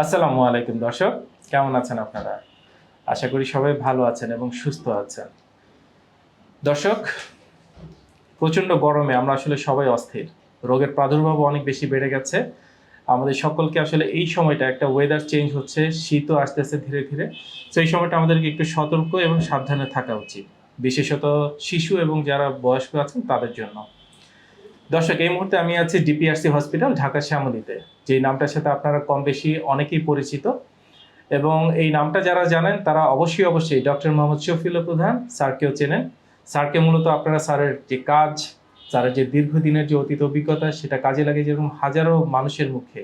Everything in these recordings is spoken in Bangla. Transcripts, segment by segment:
আসসালামু আলাইকুম দর্শক, কেমন আছেন আপনারা? আশা করি সবাই ভালো আছেন এবং সুস্থ আছেন। দর্শক, প্রচণ্ড গরমে আমরা আসলে সবাই অস্থির। রোগের প্রাদুর্ভাব অনেক বেশি বেড়ে গেছে। আমাদের সকলকে আসলে এই সময়টা একটা ওয়েদার চেঞ্জ হচ্ছে, শীতও আসতেছে ধীরে ধীরে। তো এই সময়টা আমাদেরকে একটু সতর্ক এবং সাবধানে থাকা উচিত। বিশেষত শিশু এবং যারা বয়স্ক আছেন তাদের জন্য। দর্শক, এই মুহূর্তে আমি আছি ডিপিআরসি হসপিটাল, ঢাকা শ্যামলীতে। যে নামটার সাথে আপনারা কম বেশি অনেকেই পরিচিত। এবং এই নামটা যারা জানেন, তারা অবশ্যই অবশ্যই ডক্টর মোহাম্মদ শফিল প্রধান স্যারকেও চেনেন। স্যারকে মূলত আপনারা স্যারের যে কাজ, স্যারের যে দীর্ঘদিনের যে অতীত অভিজ্ঞতা, সেটা কাজে লাগে যেরকম হাজারো মানুষের মুখে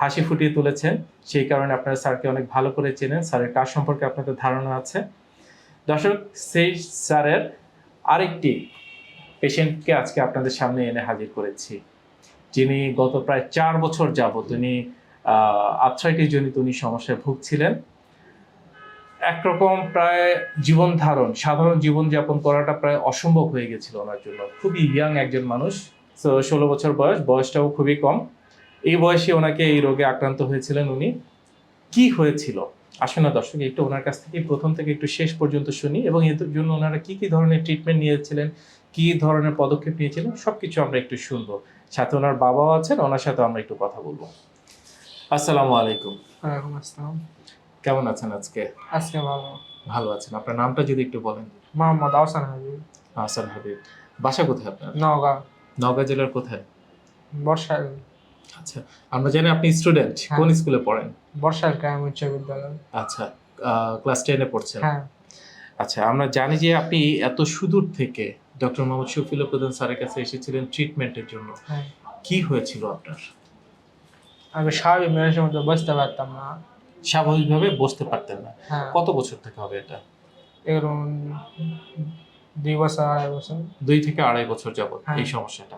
হাসি ফুটিয়ে তুলেছেন, সেই কারণে আপনারা স্যারকে অনেক ভালো করে চেনেন। স্যারের কাজ সম্পর্কে আপনাদের ধারণা আছে। দর্শক, সেই স্যারের আরেকটি পেশেন্টকে আজকে আপনাদের সামনে এনে হাজির করেছি। যিনি গত প্রায় চার বছর যাবত উনি আর্থ্রাইটিস জনিত উনি সমস্যায় ভুগছিলেন। একরকম প্রায় জীবন ধারণ, সাধারণ জীবনযাপন করাটা প্রায় অসম্ভব হয়ে গেছিল ওনার জন্য। খুবই ইয়াং একজন মানুষ। ষোলো বছর বয়স, বয়সটাও খুবই কম। এই বয়সে ওনাকে এই রোগে আক্রান্ত হয়েছিলেন উনি। কি হয়েছিল? আসলে না দর্শক, একটু ওনার কাছ থেকে প্রথম থেকে একটু শেষ পর্যন্ত শুনি এবং এর জন্য ওনারা কি কি ধরনের ট্রিটমেন্ট নিয়েছিলেন কি ধরনের পদক্ষেপ নিয়েছিলেন সবকিছু আমরা একটু শুনব। সাথে ওনার বাবাও আছেন ওনার সাথে আমরা একটু কথা বলব। আসসালামু আলাইকুম। ওয়ালাইকুম আসসালাম। কেমন আছেন আজকে? আজকে ভালো। ভালো আছেন। আপনার নামটা যদি একটু বলেন। মোহাম্মদ আহসান হাবিব। আহসান হাবিব। বাসা কোথায় আপনার? নওগাঁ। নওগাঁ জেলার কোথায়? বর্ষাল আচ্ছা আমরা জানি আপনি স্টুডেন্ট হ্যাঁ। কোন স্কুলে পড়েন? বর্ষাল গ্রাম উচ্চ বিদ্যালয়। আচ্ছা ক্লাস টেনে পড়ছেন। হ্যাঁ। আচ্ছা আমরা জানি যে আপনি এত সুদূর থেকে ডক্টর মোহাম্মদ শফিল প্রধান স্যারের কাছে এসেছিলেন ট্রিটমেন্টের জন্য। হ্যাঁ। কি হয়েছিল আপনার? আমি স্বাভাবিক মানুষের মতো বসতে পারতাম না। স্বাভাবিকভাবে বসতে পারতেন না। হ্যাঁ। কত বছর থেকে হবে এটা? এরকম দুই বছর আড়াই বছর। দুই থেকে আড়াই বছর যাবত হ্যাঁ। এই সমস্যাটা।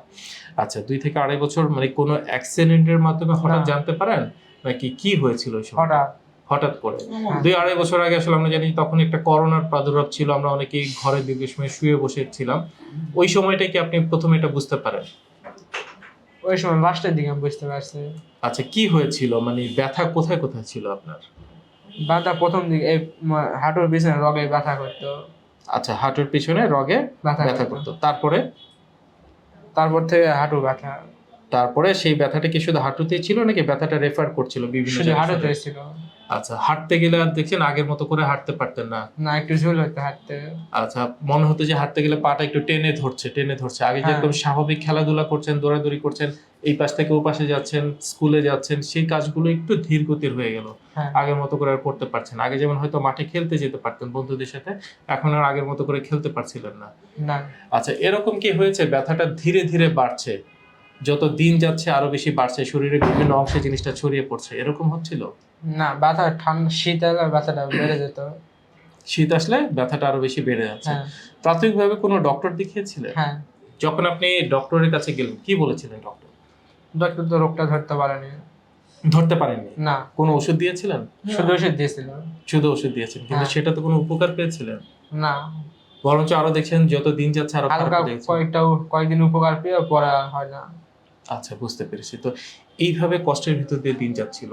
আচ্ছা দুই থেকে আড়াই বছর মানে কোনো অ্যাক্সিডেন্টের মাধ্যমে হঠাৎ জানতে পারেন? নাকি কি হয়েছিল হঠাৎ। হঠাৎ করে। হ্যাঁ। দুই আড়াই বছর আগে আসলে আমরা জানি তখন একটা করোনার প্রাদুর্ভাব ছিল আমরা অনেকেই ঘরে দীর্ঘ সময় শুয়ে বসে ছিলাম। ওই সময়টা কি আপনি প্রথমে এটা বুঝতে পারেন? ওই সময় লাস্টের দিকে আমি বুঝতে পারছি। আচ্ছা কি হয়েছিল? মানে ব্যথা কোথায় কোথায় ছিল আপনার? ব্যথা প্রথম দিকে এই হাঁটুর পিছনে রগে ব্যথা করতো। আচ্ছা হাঁটুর পিছনে রগে ব্যথা ব্যথা করতো। তারপরে? তারপর থেকে হাঁটু ব্যথা। তারপরে সেই ব্যথাটা কি শুধু হাঁটুতেই ছিল নাকি ব্যথাটা রেফার করছিল বিভিন্ন? হাঁটুতে ছিল। আচ্ছা হাঁটতে গেলে আর দেখছেন আগের মতো করে হাঁটতে পারতেন না। না একটু ঝুল হতো হাঁটতে। আচ্ছা মনে হতো যে হাঁটতে গেলে পাটা একটু টেনে ধরছে টেনে ধরছে। আগে হ্যাঁ। যেরকম স্বাভাবিক খেলাধুলা করছেন দৌড়াদৌড়ি করছেন এই পাশ থেকে ও পাশে যাচ্ছেন স্কুলে যাচ্ছেন সেই কাজগুলো একটু ধীর গতির হয়ে গেল। হ্যাঁ। আগের মতো করে আর করতে পারছেন আগে যেমন হয়তো মাঠে খেলতে যেতে পারতেন বন্ধুদের সাথে এখন আর আগের মতো করে খেলতে পারছিলেন না। না। আচ্ছা এরকম কি হয়েছে? ব্যথাটা ধীরে ধীরে বাড়ছে। যত দিন যাচ্ছে আরও বেশি বাড়ছে শরীরের বিভিন্ন অংশে জিনিসটা ছড়িয়ে পড়ছে। এরকম হচ্ছিল? না ব্যথা ঠান্ডা শীত এলে ব্যথাটা বেড়ে যেত। শীত আসলে ব্যথাটা আরও বেশি বেড়ে যাচ্ছে। হ্যাঁ। প্রাথমিকভাবে কোনো ডক্টর দেখিয়েছিলেন হ্যাঁ। যখন আপনি ডক্টরের কাছে গেলেন কি বলেছিলেন ডক্টর? ডক্টর তো রোগটা ধরতে পারেনি। ধরতে পারেননি? না। কোনো ওষুধ দিয়েছিলেন? শুধু ওষুধ দিয়েছিল। শুধু ওষুধ দিয়েছেন কিন্তু হ্যাঁ। সেটা তো কোনো উপকার পেয়েছিলেন? না। বরঞ্চ আরও দেখছেন যত দিন যাচ্ছে আরও। কয়েকটা কয়েকদিন উপকার পেয়ে আর হয় না। আচ্ছা বুঝতে পেরেছি। তো এইভাবে কষ্টের ভিতর দিয়ে দিন যাচ্ছিল।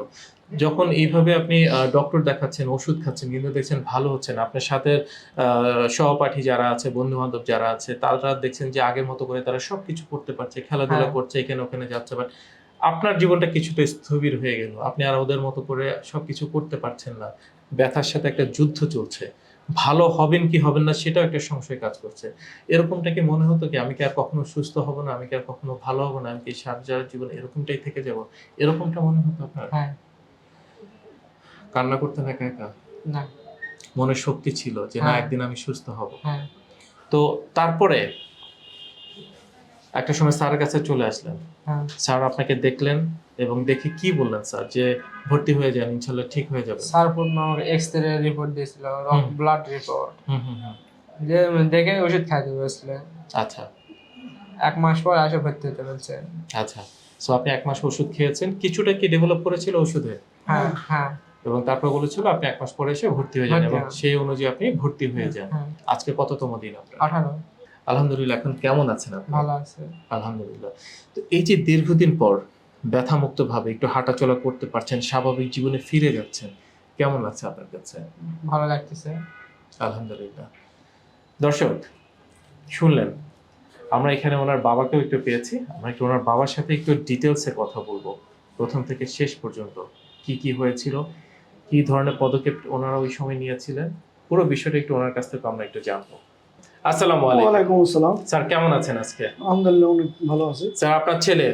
যখন এইভাবে আপনি ডক্টর দেখাচ্ছেন ওষুধ খাচ্ছেন কিন্তু দেখছেন ভালো হচ্ছে না আপনার সাথে সহপাঠী যারা আছে বন্ধু বান্ধব যারা আছে তারা দেখছেন যে আগের মতো করে তারা সবকিছু করতে পারছে খেলাধুলা হ্যাঁ। করছে এখানে ওখানে যাচ্ছে বাট আপনার জীবনটা কিছুটা স্থবির হয়ে গেল। আপনি আর ওদের মতো করে সবকিছু করতে পারছেন না। ব্যথার সাথে একটা যুদ্ধ চলছে। ভালো হবেন কি হবেন না সেটাও একটা সংশয় কাজ করছে। এরকমটা কি মনে হতো কি আমি কি আর কখনো সুস্থ হব না আমি কি আর কখনো ভালো হব না আমি কি সারা যাওয়ার জীবন এরকমটাই থেকে যাব? এরকমটা মনে হতো আপনার? হ্যাঁ। কান্না করতে একা একা? না। মনে শক্তি ছিল যে না হ্যাঁ। একদিন আমি সুস্থ হব। হ্যাঁ। তো তারপরে একটা সময় স্যারের কাছে চলে আসলেন। হ্যাঁ। স্যার আপনাকে দেখলেন এবং দেখে কি বললেন স্যার? যে ভর্তি হয়ে যান ইনশাল্লাহ ঠিক হয়ে যাবে। স্যার পূর্ণ আমাকে এক্স রে রিপোর্ট দিয়েছিল। ব্লাড রিপোর্ট যে দেখে ওষুধ খাইতে বসলেন। আচ্ছা। এক মাস পর আসে ভর্তি হতে বলছে। আচ্ছা। সো আপনি এক মাস ওষুধ খেয়েছেন কিছুটা কি ডেভেলপ করেছিল ওষুধে? হ্যাঁ হ্যাঁ। এবং তারপর বলেছিল আপনি এক মাস পরে এসে ভর্তি হয়ে যান এবং সেই অনুযায়ী আপনি ভর্তি হয়ে যান। হ্যাঁ। আজকে কততম দিন আপনার? আঠারো। আলহামদুলিল্লাহ এখন কেমন আছেন আপনি ভালো আছে। আলহামদুলিল্লাহ। তো এই যে দীর্ঘদিন পর ব্যথামুক্তভাবে একটু হাঁটাচলা করতে পারছেন স্বাভাবিক জীবনে ফিরে যাচ্ছেন কেমন লাগছে আপনার কাছে? ভালো লাগতেছে। আলহামদুলিল্লাহ। দর্শক শুনলেন আমরা এখানে ওনার বাবাকেও একটু পেয়েছি। আমরা একটু ওনার বাবার সাথে একটু ডিটেলসে কথা বলব। প্রথম থেকে শেষ পর্যন্ত কি কি হয়েছিল কি ধরনের পদক্ষেপ ওনারা ওই সময় নিয়েছিলেন পুরো বিষয়টা একটু ওনার কাছ থেকে আমরা একটু জানব। আসসালামু আলাইকুম। ওয়ালাইকুম আসসালাম। স্যার কেমন আছেন আজকে? আলহামদুলিল্লাহ অনেক ভালো আছি। স্যার আপনার ছেলে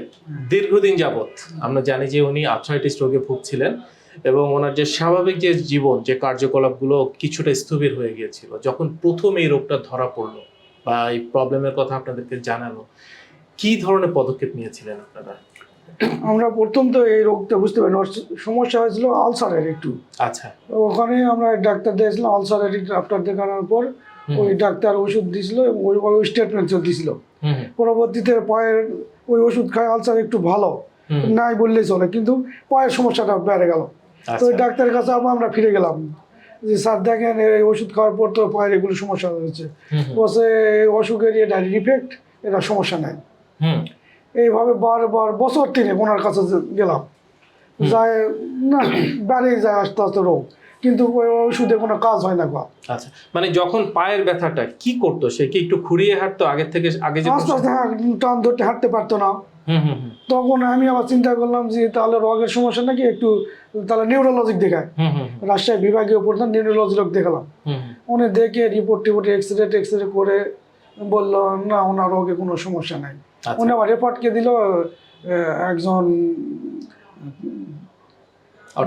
দীর্ঘদিন যাবত আমরা জানি যে উনি আর্থ্রাইটিস রোগে ভুগছিলেন এবং ওনার যে স্বাভাবিক যে জীবন যে কার্যকলাপগুলো কিছুটা স্থবির হয়ে গিয়েছিল যখন প্রথম এই রোগটা ধরা পড়ল বা এই প্রবলেমের কথা আপনাদেরকে জানালো কি ধরনের পদক্ষেপ নিয়েছিলেন আপনারা? আমরা প্রথম তো এই রোগটা বুঝতে পারি সমস্যা হয়েছিল আলসারের একটু। আচ্ছা। ওখানে আমরা ডাক্তার দিয়েছিলাম আলসারের ডাক্তার দেখানোর পর ওই ডাক্তার ওষুধ দিছিল ওই ওই স্টেটমেন্ট দিছিল। পরবর্তীতে পায়ের ওই ওষুধ খায় আলসার একটু ভালো নাই বললেই চলে কিন্তু পায়ের সমস্যাটা বেড়ে গেল। তো ওই আচ্ছা, ডাক্তারের কাছে আবার আমরা ফিরে গেলাম। যে স্যার দেখেন এই ওষুধ খাওয়ার পর তো পায়ের এগুলো সমস্যা হয়েছে। বসে অসুখের এটা রিফেক্ট এটা সমস্যা নাই। এইভাবে বারবার বছর তিনে ওনার কাছে গেলাম। যায় না বেড়েই যায় আস্তে আস্তে রোগ। কিন্তু ওই ওষুধে কোনো কাজ হয় না গো। আচ্ছা মানে যখন পায়ের ব্যথাটা কি করতো? সে কি একটু খুঁড়িয়ে হাঁটতো আগে থেকে আগে যে আস্তে আস্তে হ্যাঁ টান ধরতে হাঁটতে পারতো না। তখন আমি আবার চিন্তা করলাম যে তাহলে রোগের সমস্যা নাকি একটু তাহলে নিউরোলজিক দেখায়। রাজশাহী বিভাগীয় প্রধান নিউরোলজি লোক দেখালাম উনি দেখে রিপোর্ট টিপোর্ট এক্স রে টেক্স রে করে বলল না ওনার রোগে কোনো সমস্যা নাই। আচ্ছা। উনি আবার রেপোর্টকে দিল একজন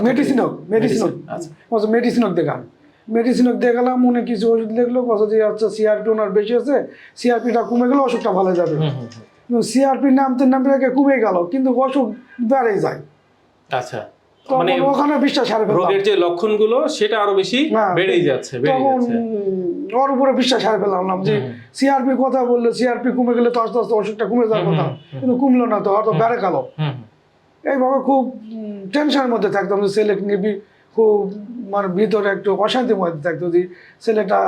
মেডিসিনক মেডিসিনক Medicine, আচ্ছা। মেডিসিনক দেখান মেডিসিনক দেখালাম উনি কিছু ওষুধ বলছে যে আচ্ছা সিআরপি ওনার বেশি আছে সিআরপিটা কমে গেলে অসুখটা ভালো যাবে। সিআরপি নামতে নামতে কমে গেল কিন্তু অসুখ বেড়ে যায় আচ্ছা মানে ওখানে বিশ্বাস হারে ফেললাম রোগের যে লক্ষণগুলো সেটা আরও বেশি হ্যাঁ। বেড়েই যাচ্ছে তখন ওর উপরে বিশ্বাস ফেললাম যে। সিআরপি কথা বললে সিআরপি কমে গেলে তো আস্তে আস্তে অসুখটা কমে যাওয়ার কথা। কিন্তু কমলো না তো হয়তো বেড়ে গেল। এইভাবে খুব টেনশনের মধ্যে থাকতাম যে ছেলে নিবি খুব মানে ভিতরে একটু অশান্তির মধ্যে থাকতো যে ছেলেটা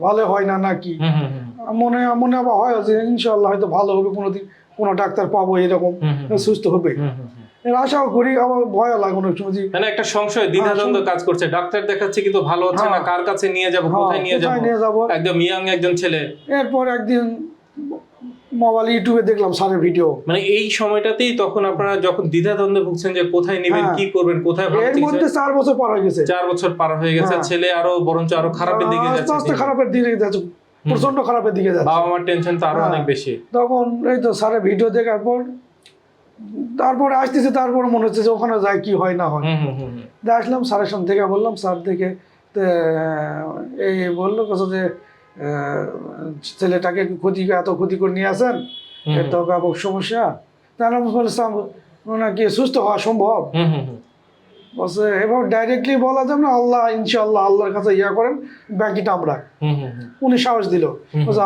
ভালো হয় না নাকি। মনে মনে আবার হয় যে ইনশাল্লাহ হয়তো ভালো হবে কোনোদিন কোনো ডাক্তার পাবো এরকম সুস্থ হবে। আশাও করি আবার ভয় লাগে অনেক সময় মানে একটা সংশয় দ্বিধাদ্বন্দ্ব হ্যাঁ, কাজ করছে। ডাক্তার দেখাচ্ছে কিন্তু ভালো হচ্ছে না হ্যাঁ। কার কাছে নিয়ে যাব হ্যাঁ, কোথায় নিয়ে যাব? নিয়ে যাব? একদম ইয়াং একজন ছেলে। এরপর একদিন মোবাইল ইউটিউবে দেখলাম স্যারের ভিডিও মানে এই সময়টাতেই তখন আপনারা যখন দ্বিধাদ্বন্দ্বে ভুগছেন যে কোথায় নেবেন হ্যাঁ। কি করবেন কোথায় এর মধ্যে চার বছর পার হয়ে গেছে চার বছর পার হয়ে গেছে হ্যাঁ। ছেলে আরও বরঞ্চ আরও খারাপের দিকে যাচ্ছে আস্তে খারাপের দিকে যাচ্ছে প্রচণ্ড খারাপের দিকে যাচ্ছে বাবা মার টেনশন তো আরও হ্যাঁ। অনেক বেশি তখন এই তো স্যারের ভিডিও দেখার পর তারপরে আসতেছে তারপর মনে হচ্ছে যে ওখানে যায় কি হয় না হয়। আসলাম স্যারের সঙ্গে দেখে বললাম স্যার দেখে এই বলল কথা যে ছেলেটাকে ক্ষতি এত ক্ষতি করে নিয়ে আসেন এত এর তো ব্যাপক সমস্যা। তারা বলছিলাম ওনাকে সুস্থ হওয়া সম্ভব? হুম হুম হুম। বলছে এবার ডাইরেক্টলি বলা যাবে না আল্লাহ ইনশাল্লাহ আল্লাহর কাছে ইয়া করেন বাকিটা আমরা। উনি সাহস দিল।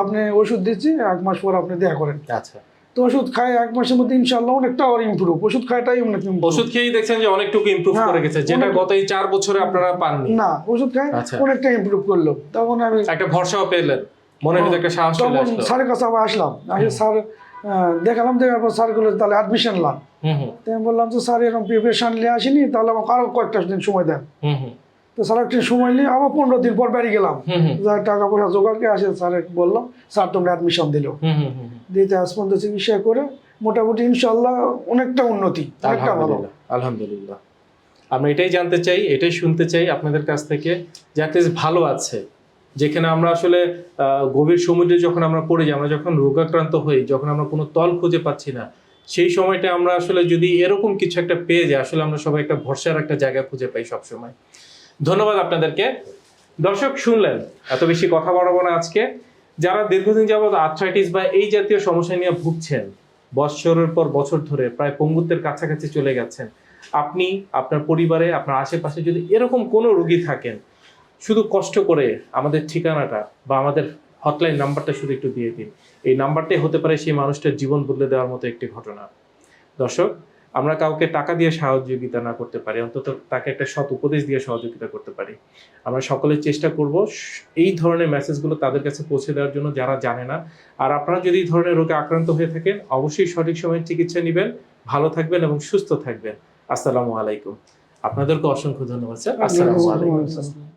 আপনি ওষুধ দিচ্ছি এক মাস পর আপনি দেখা করেন। আচ্ছা। তো ওষুধ খায় এক মাসের মধ্যে ইনশাল্লাহ অনেকটা আর ইমপ্রুভ ওষুধ খায়টাই অনেক ওষুধ খেয়েই দেখছেন যে অনেকটুকু ইমপ্রুভ হ্যাঁ, করে গেছে যেটা গত এই চার বছরে আপনারা পাননি। না ওষুধ খায় আচ্ছা। অনেকটা ইমপ্রুভ করল। তখন আমি একটা ভরসাও পেলেন। মনের ভিতরে একটা সাহস চলে আসলো। স্যারের কাছে আবার আসলাম। আসে স্যার দেখালাম দেখার পর স্যারগুলো তাহলে অ্যাডমিশন হুম তো আমি বললাম যে স্যার এরকম প্রিপারেশন নিয়ে আসিনি তাহলে আমাকে আরও কয়েকটা দিন সময় দেন। তো স্যার একটু সময় নিয়ে আবার পনেরো দিন পর বেরিয়ে গেলাম। টাকা পয়সা জোগাড়কে আসে স্যার বললাম স্যার তোমরা অ্যাডমিশন দিল। দিতে আজ পর্যন্ত চিকিৎসা করে মোটামুটি ইনশাল্লাহ অনেকটা উন্নতি অনেকটা ভালো। আলহামদুলিল্লাহ আমরা এটাই জানতে চাই এটাই শুনতে চাই আপনাদের কাছ থেকে যাতে ভালো আছে। যেখানে আমরা আসলে আহ, গভীর সমুদ্রে যখন আমরা পড়ে যাই আমরা যখন রোগাক্রান্ত হই যখন আমরা কোনো তল খুঁজে পাচ্ছি না সেই সময়টা আমরা আসলে যদি এরকম কিছু একটা পেয়ে যাই আসলে আমরা সবাই একটা ভরসার একটা জায়গা খুঁজে পাই সবসময়। ধন্যবাদ আপনাদেরকে। দর্শক, শুনলেন, এত বেশি কথা বাড়াবো না আজকে। যারা দীর্ঘদিন যাবৎ আর্থ্রাইটিস বা এই জাতীয় সমস্যা নিয়ে ভুগছেন, বৎসরের পর বছর ধরে প্রায় পঙ্গুত্বের কাছাকাছি চলে গেছেন, আপনি, আপনার পরিবারে, আপনার আশেপাশে যদি এরকম কোনো রুগী থাকেন, শুধু কষ্ট করে আমাদের ঠিকানাটা বা আমাদের হটলাইন নাম্বারটা শুধু একটু দিয়ে দিন। এই নাম্বারটাই হতে পারে সেই মানুষটার জীবন বদলে দেওয়ার মতো একটি ঘটনা। দর্শক আমরা কাউকে টাকা দিয়ে সহযোগিতা না করতে পারি অন্তত তাকে একটা সৎ উপদেশ দিয়ে সহযোগিতা করতে পারি। আমরা সকলে চেষ্টা করব এই ধরনের মেসেজগুলো তাদের কাছে পৌঁছে দেওয়ার জন্য যারা জানে না। আর আপনারা যদি এই ধরনের রোগে আক্রান্ত হয়ে থাকেন অবশ্যই সঠিক সময়ে চিকিৎসা নেবেন ভালো থাকবেন এবং সুস্থ থাকবেন। আসসালামু আলাইকুম। আপনাদেরকে অসংখ্য ধন্যবাদ স্যার। আসসালামু আলাইকুম।